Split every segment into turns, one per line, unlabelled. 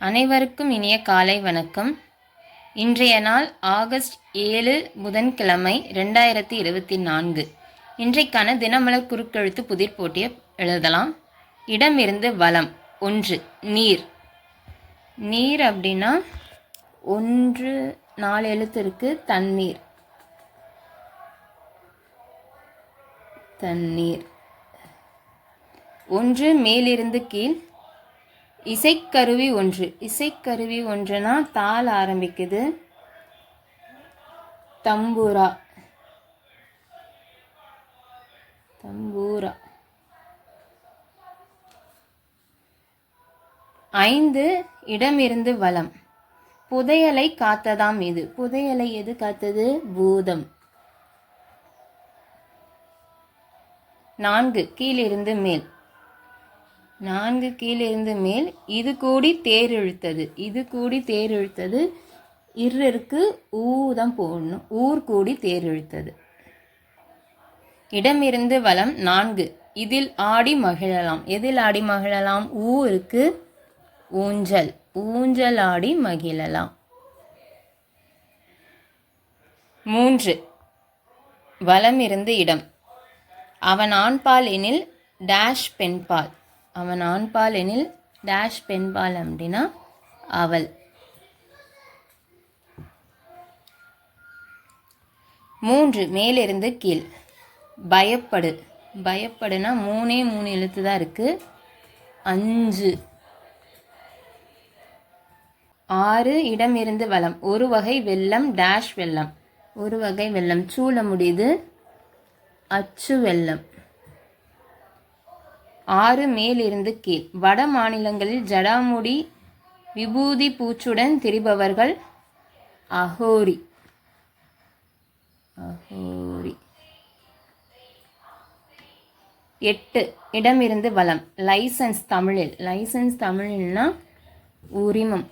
அனைவருக்கும் இனிய காலை வணக்கம். இன்றைய நாள் ஆகஸ்ட் ஏழு புதன்கிழமை ரெண்டாயிரத்தி இருபத்தி நான்கு. இன்றைக்கான தினமலர் குறுக்கெழுத்து புதிர் போட்டியை எழுதலாம். இடமிருந்து வளம். ஒன்று நீர். நீர் அப்படின்னா ஒன்று நாலு எழுத்து தண்ணீர். தண்ணீர். ஒன்று மேலிருந்து கீழ். இசைக்கருவி ஒன்று. இசைக்கருவி ஒன்றுனா தாள் ஆரம்பிக்குது. தம்பூரா. தம்பூரா. ஐந்து இடமிருந்து வளம் புதையலை காத்ததாம் இது. புதையலை எது காத்தது? பூதம். நான்கு கீழிருந்து மேல். நான்கு கீழிருந்து மேல். இது கூடி தேர் இழுத்தது இது கூடி தேர் இழுத்தது இருக்கு ஊ தான் போடணும். ஊர் கூடி தேர் இழுத்தது இடமிருந்து வளம் நான்கு. இதில் ஆடி மகிழலாம். எதில் ஆடி மகிழலாம்? ஊ இருக்கு. ஊஞ்சல். ஊஞ்சல் ஆடி மகிழலாம். மூன்று. வளம் இருந்து இடம். அவன் ஆண்பால் எனில் டேஷ் பெண்பால். அவன் ஆண்பால் எனில் டேஷ் பெண்பால் அப்படின்னா அவள். மூன்று மேலிருந்து கீழ். பயப்படு. பயப்படுனா மூணே மூணு எழுத்து தான் இருக்கு. அஞ்சு. ஆறு இடம் இருந்து வளம் ஒரு வகை வெள்ளம் டேஷ் வெள்ளம். ஒரு வகை வெள்ளம். சூழ முடியுது. அச்சு வெள்ளம். ஆறு மேலிருந்து கீழ். வட மாநிலங்களில் ஜடாமுடி விபூதி பூச்சுடன் திரிபவர்கள் அகோரி. அகோரி. எட்டு இடமிருந்து வளம் லைசன்ஸ் தமிழில். லைசன்ஸ் தமிழில்னா உரிமம்.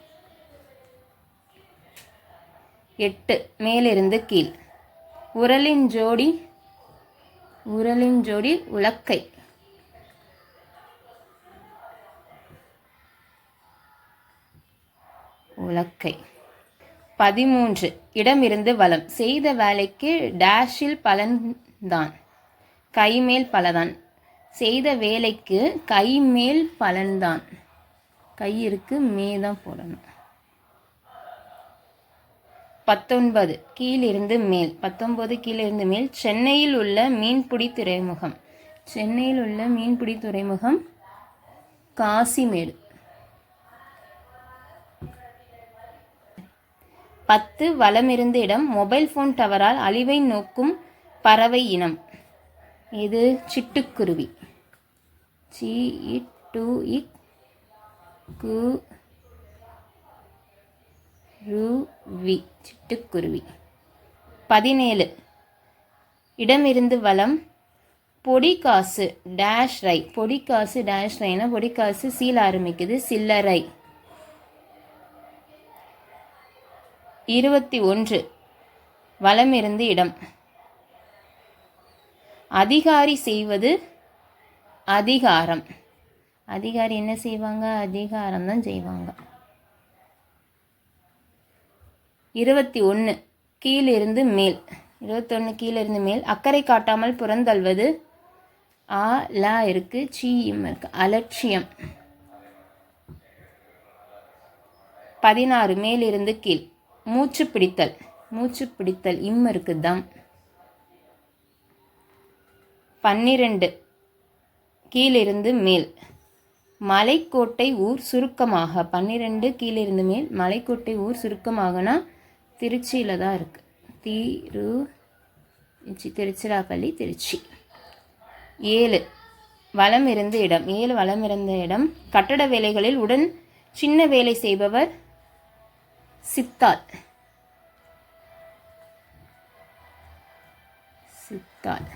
எட்டு மேலிருந்து கீழ். உரலின் ஜோடி உரலின் ஜோடி உலக்கை. உலக்கை. பதிமூன்று. இடமிருந்து வளம் செய்த வேலைக்கு டேஷில் பலன்தான். கைமேல் பலதான். செய்த வேலைக்கு கைமேல் பலன்தான். கை இருக்கு மே தான் போடணும். பத்தொன்பது. கீழிருந்து மேல். பத்தொன்பது கீழிருந்து மேல். சென்னையில் உள்ள மீன்பிடி துறைமுகம். சென்னையில் உள்ள மீன்பிடி துறைமுகம் காசிமேடு. பத்து வளமிருந்த இடம் மொபைல் ஃபோன் டவரால் அழிவை நோக்கும் பறவை இனம். இது சிட்டுக்குருவி. சி இட் டு இக் கு ருவி சிட்டுக்குருவி. பதினேழு. இடமிருந்து வளம் பொடி காசு டேஷ் ரை பொடி காசு டேஷ் ரைனா பொடி காசு சீல் ஆரம்பிக்குது சில்லறை. இருபத்தி ஒன்று. வளமிருந்து இடம். அதிகாரி செய்வது அதிகாரம். அதிகாரி என்ன செய்வாங்க? அதிகாரம் தான் செய்வாங்க. இருபத்தி ஒன்று. கீழிருந்து மேல். இருபத்தொன்று கீழிருந்து மேல். அக்கறை காட்டாமல் புறந்தள்வது ஆ ல இருக்கு சி இருக்கு அலட்சியம். பதினாறு. மேலிருந்து கீழ். மூச்சு பிடித்தல். மூச்சு பிடித்தல் இம் இருக்கு தம். பன்னிரண்டு. கீழிருந்து மேல். மலைக்கோட்டை ஊர் சுருக்கமாக. பன்னிரெண்டு கீழிருந்து மேல். மலைக்கோட்டை ஊர் சுருக்கமாகனா திருச்சியில் தான் இருக்குது திரு திருச்சிராப்பள்ளி திருச்சி. ஏழு. வளம் இருந்த இடம். ஏழு வளம் இருந்த இடம். கட்டட வேலைகளில் உடன் சின்ன வேலை செய்பவர் சித்தாள். சித்தால்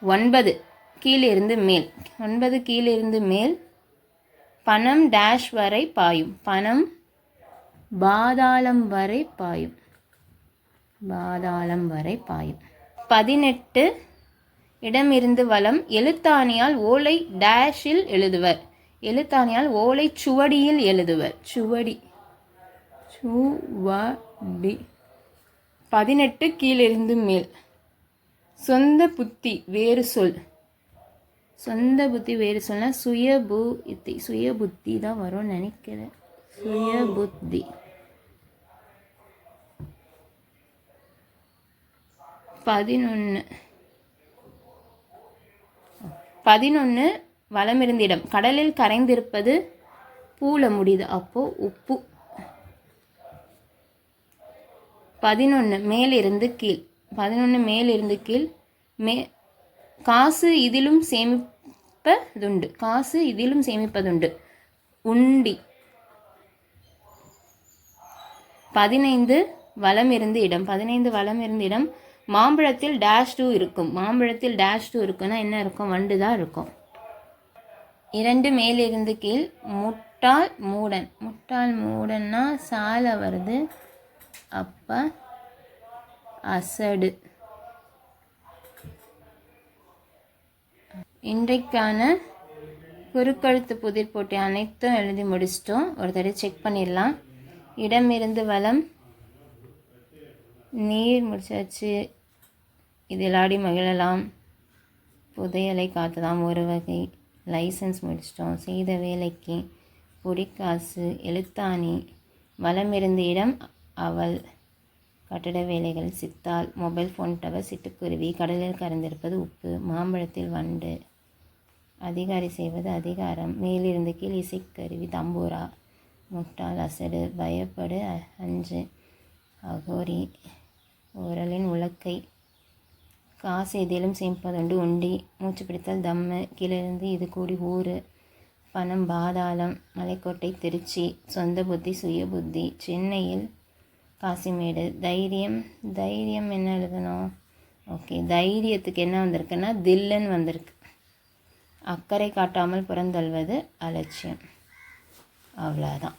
ஒன்பது கீழிருந்து மேல். ஒன்பது கீழிருந்து மேல். பணம் டேஷ் வரை பாயும். பணம் பாதாளம் வரை பாயும். பாதாளம் வரை பாயும். பதினெட்டு இடமிருந்து வலம். எழுத்தாணியால் ஓலை டேஷில் எழுதுவர். எழுத்தாணியால் ஓலை சுவடியில் எழுதுவர். சுவடி. சுவடி. பதினெட்டு கீழிருந்து மேல். சொந்த புத்தி வேறு சொல். சொந்த புத்தி வேறு சொல்ல சுய புத்தி சுய புத்தி தான் வரும்னு நினைக்கிறேன். சுய புத்தி. பதினொன்று பதினொன்று வளமிருந்திடம் கடலில் கரைந்திருப்பது பூல முடியுது. அப்போது உப்பு. பதினொன்று மேலிருந்து கீழ். பதினொன்று மேலிருந்து கீழ். மே காசு இதிலும் சேமிப்பதுண்டு. காசு இதிலும் சேமிப்பதுண்டு. உண்டி. பதினைந்து வலம் இருந்து இடம். பதினைந்து வலம் இருந்து இடம். மாம்பழத்தில் டேஷ் டூ இருக்கும். மாம்பழத்தில் டேஷ் டூ இருக்குன்னா என்ன இருக்கும்? வண்டு தான் இருக்கும். இரண்டு மேலிருந்து கீழ். முட்டாள் மூடன். முட்டாள் மூடன்னா சாலை வருது. அப்போ அசடு. இன்றைக்கான குறுக்கழுத்து புதிர் போட்டி அனைத்தும் எழுதி முடிச்சிட்டோம். ஒரு தடவை செக் பண்ணிடலாம். இடமிருந்து வளம் நீர் முடிச்சாச்சு. இதில் ஆடி மகிழலாம். புதையலை காத்தலாம் ஒரு வகை. லைசன்ஸ் முடிச்சிட்டோம். செய்த வேலைக்கு பொடிக்காசு எழுத்தாணி வலமிருந்த இடம் அவள் கட்டட வேலைகள் சித்தாள். மொபைல் ஃபோன் டவர் சிட்டுக்குருவி கடலில் கறந்திருப்பது உப்பு மாம்பழத்தில் வண்டு. அதிகாரி செய்வது அதிகாரம். மேலிருந்து கீழ் இசைக்கருவி தம்பூரா முட்டாள் அசடு பயப்படு அஞ்சு அகோரி உரலின் உலக்கை. காசு எதிலும் சேமிப்பதுண்டு உண்டி மூச்சு பிடித்தால் தம்மு கீழிருந்து இது கூடி ஊறு பணம் பாதாளம் மலைக்கோட்டை திருச்சி சொந்த புத்தி சுய புத்தி சென்னையில் காசிமேடு. தைரியம் தைரியம் என்ன எழுதணும்? ஓகே தைரியத்துக்கு என்ன வந்திருக்குன்னா தில்லுன்னு வந்திருக்கு. அக்கறை காட்டாமல் புறந்தள்வது அலட்சியம். அவ்வளோதான்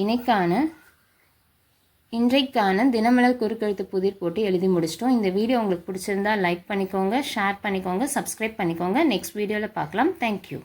இன்னைக்கான இன்றைக்கான தினமலர் குறுக்கெழுத்து புதிர் போட்டு எழுதி முடிச்சிட்டோம். இந்த வீடியோ உங்களுக்கு பிடிச்சிருந்தா லைக் பண்ணிக்கோங்க ஷேர் பண்ணிக்கோங்க சப்ஸ்கிரைப் பண்ணிக்கோங்க. நெக்ஸ்ட் வீடியோவில் பார்க்கலாம். தேங்க்யூ